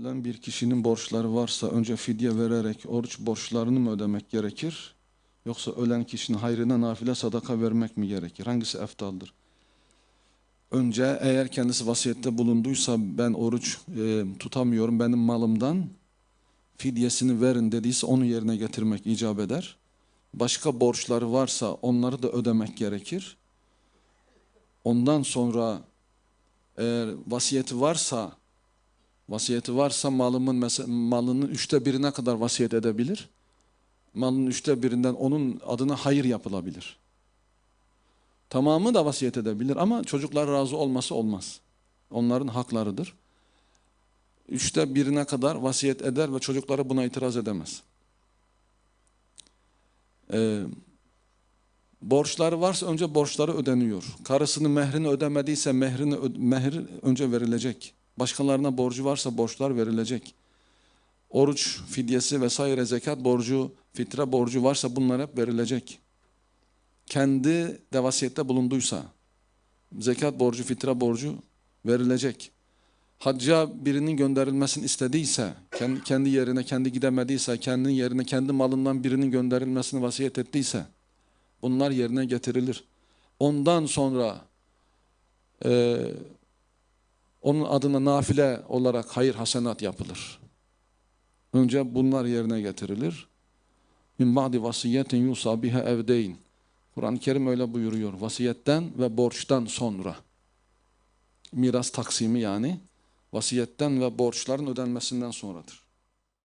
Ölen bir kişinin borçları varsa önce fidye vererek oruç borçlarını mı ödemek gerekir? Yoksa ölen kişinin hayrına nafile sadaka vermek mi gerekir? Hangisi eftaldır? Önce eğer kendisi vasiyette bulunduysa ben oruç e, tutamıyorum benim malımdan fidyesini verin dediyse onu yerine getirmek icap eder. Başka borçları varsa onları da ödemek gerekir. Ondan sonra eğer vasiyeti varsa vasiyeti varsa malımın malının üçte birine kadar vasiyet edebilir. Malının üçte birinden onun adına hayır yapılabilir. Tamamı da vasiyet edebilir ama çocuklar razı olması olmaz. Onların haklarıdır. Üçte birine kadar vasiyet eder ve çocukları buna itiraz edemez. Ee, borçları varsa önce borçları ödeniyor. Karısının mehrini ödemediyse mehrini mehir önce verilecek. Başkalarına borcu varsa borçlar verilecek. Oruç fidyesi vesaire zekat borcu, fitre borcu varsa bunlar hep verilecek. Kendi de vasiyette bulunduysa zekat borcu, fitre borcu verilecek. Hacca birinin gönderilmesini istediyse, kendi, yerine kendi gidemediyse, kendi yerine kendi malından birinin gönderilmesini vasiyet ettiyse bunlar yerine getirilir. Ondan sonra e, onun adına nafile olarak hayır hasenat yapılır. Önce bunlar yerine getirilir. Min ba'di vasiyetin yusa biha evdeyn. Kur'an-ı Kerim öyle buyuruyor. Vasiyetten ve borçtan sonra. Miras taksimi yani vasiyetten ve borçların ödenmesinden sonradır.